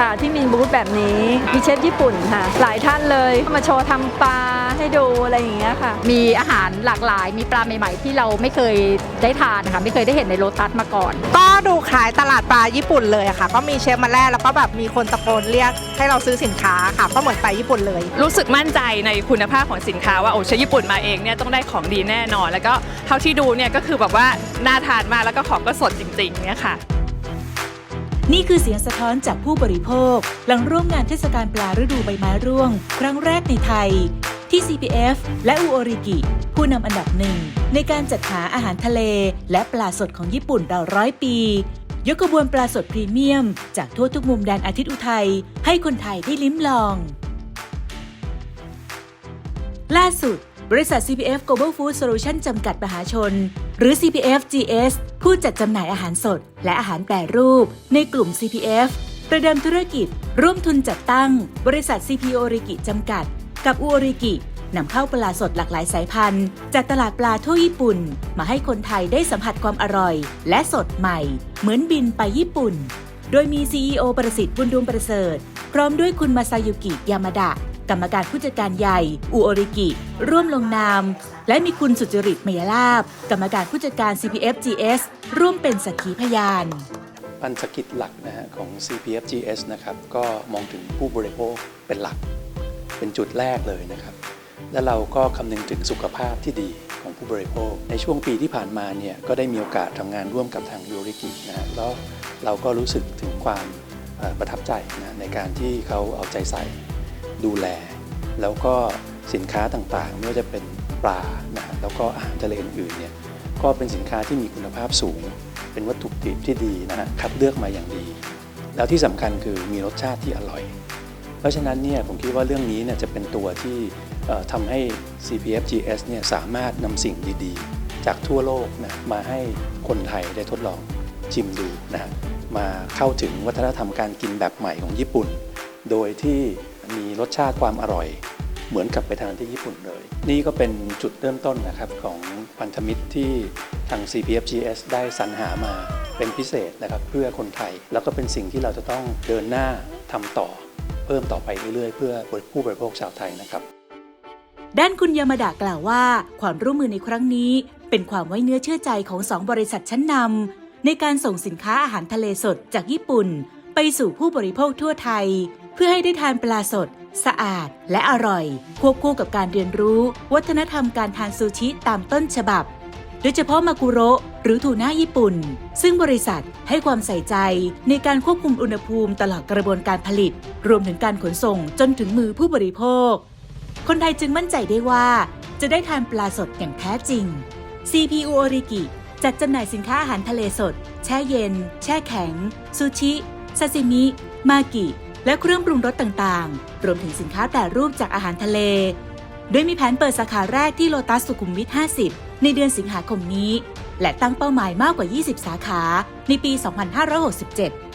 ค่ะที่มีบูธแบบนี้มีเชฟญี่ปุ่นค่ะ หลายท่านเลยมาโชว์ทำปลาให้ดูอะไรอย่างเงี้ยค่ะ มีอาหารหลากหลาย มีปลาใหม่ๆ ที่เราไม่เคยได้ทานนะคะไม่เคยได้เห็นในโลตัสมาก่อน ก็ดูคล้ายตลาดปลาญี่ปุ่นเลยอะค่ะ ก็มีเชฟมาแลกแล้วก็แบบมีคนตะโกนเรียกให้เราซื้อสินค้าค่ะก็เหมือนไปญี่ปุ่นเลย รู้สึกมั่นใจในคุณภาพของสินค้าว่าโอ้เชฟญี่ปุ่นมาเองเนี่ยต้องได้ของดีแน่นอน แล้วก็เท่าที่ดูเนี่ยก็คือแบบว่าน่าทานมากแล้วก็ของก็สดจริงๆเนี่ยค่ะ นี่คือเสียงสะท้อนจากผู้บริโภค หลังร่วมงานเทศกาลปลาฤดูใบไม้ร่วง ครั้งแรกในไทย ที่ CPF และอูโอริกิ ผู้นำอันดับหนึ่ง ในการจัดหาอาหารทะเล และปลาสดของญี่ปุ่นราวร้อยปี ยกขบวนปลาสดพรีเมียม จากทั่วทุกมุมแดนอาทิตย์อุทัย ให้คนไทยได้ลิ้มลอง ล่าสุด บริษัท CPF Global Food Solution จำกัดมหาชน หรือ CPF GS ผู้จัดจำหน่ายอาหารสด และอาหารแปรรูป ในกลุ่ม CPF ประเดิมธุรกิจ ร่วมทุนจัดตั้ง บริษัท CP โอริกิจำกัด กับอูริกินำเข้าปลาสดหลากหลายสายพันธุ์ จากตลาดปลาทั่วญี่ปุ่น มาให้คนไทยได้สัมผัสความอร่อย และสดใหม่ เหมือนบินไปญี่ปุ่น โดยมี CEO ประสิทธิ์บุญดวงประเสริฐ พร้อมด้วยคุณมาซายุกิยามาดะ กรรมการผู้จัดการใหญ่อูโอริกิ ร่วมลงนาม และมีคุณสุจริตเมยลาบ กรรมการผู้จัดการ CPFGS ร่วมเป็นสักขีพยานพันธกิจหลักนะฮะของ CPFGS นะครับก็มองถึงผู้บริโภคเป็นหลัก เป็นจุดแรกเลยนะครับ และเราก็คำนึงถึงสุขภาพที่ดีของผู้บริโภค ในช่วงปีที่ผ่านมาเนี่ยก็ได้มีโอกาสทำงานร่วมกับทางยูริกินะฮะแล้วเราก็รู้สึกถึงความประทับใจนะในการที่เขาเอาใจใส่ ดูแล แล้วก็สินค้าต่างๆ ไม่ว่าจะเป็นปลานะแล้วก็อาหารทะเลอื่นๆเนี่ยก็เป็นสินค้าที่มีคุณภาพสูง เป็นวัตถุดิบที่ดีนะฮะคัดเลือกมาอย่างดี แล้วที่สำคัญคือมีรสชาติที่อร่อย เพราะฉะนั้นเนี่ยผมคิดว่าเรื่องนี้เนี่ยจะเป็นตัวที่ทำให้ CPFGS เนี่ยสามารถนำสิ่งดีๆ จากทั่วโลกนะมาให้คนไทยได้ทดลองชิมดูนะมาเข้าถึงวัฒนธรรมการกินแบบใหม่ของญี่ปุ่น โดยที่ มีรสชาติความอร่อย เหมือนกับไปทานที่ญี่ปุ่นเลย นี่ก็เป็นจุดเริ่มต้นนะครับของพันธมิตรที่ทาง CPFGS ได้สรรหามาเป็นพิเศษนะครับเพื่อคนไทย แล้วก็เป็นสิ่งที่เราจะต้องเดินหน้าทำต่อ เพิ่มต่อไปเรื่อยๆ เพื่อผู้บริโภคชาวไทยนะครับด้านคุณยามาดากล่าวว่า ความร่วมมือในครั้งนี้ เป็นความไว้เนื้อเชื่อใจของสองบริษัทชั้นนำในการส่งสินค้าอาหารทะเลสดจากญี่ปุ่น ไปสู่ผู้บริโภคทั่วไทย พื่อให้ได้ทานปลาสด สะอาด และอร่อย ควบคู่กับการเรียนรู้ วัฒนธรรมการทานซูชิตามต้นฉบับ โดยเฉพาะมากุโระหรือทูน่าญี่ปุ่น ซึ่งบริษัทให้ความใส่ใจในการควบคุมอุณหภูมิตลอดกระบวนการผลิต รวมถึงการขนส่งจนถึงมือผู้บริโภค คนไทยจึงมั่นใจได้ว่า จะได้ทานปลาสดอย่างแท้จริง CPU โอริกิจัดจำหน่ายสินค้าอาหารทะเลสด แช่เย็น แช่แข็ง ซูชิ ซาซิมิ มากิ และเครื่องปรุงรสต่างๆ รวมถึงสินค้าแต่รูปจากอาหารทะเล โดยมีแผนเปิดสาขาแรกที่โลตัสสุขุมวิท 50 ในเดือนสิงหาคมนี้ และตั้งเป้าหมายมากกว่า 20 สาขาในปี 2567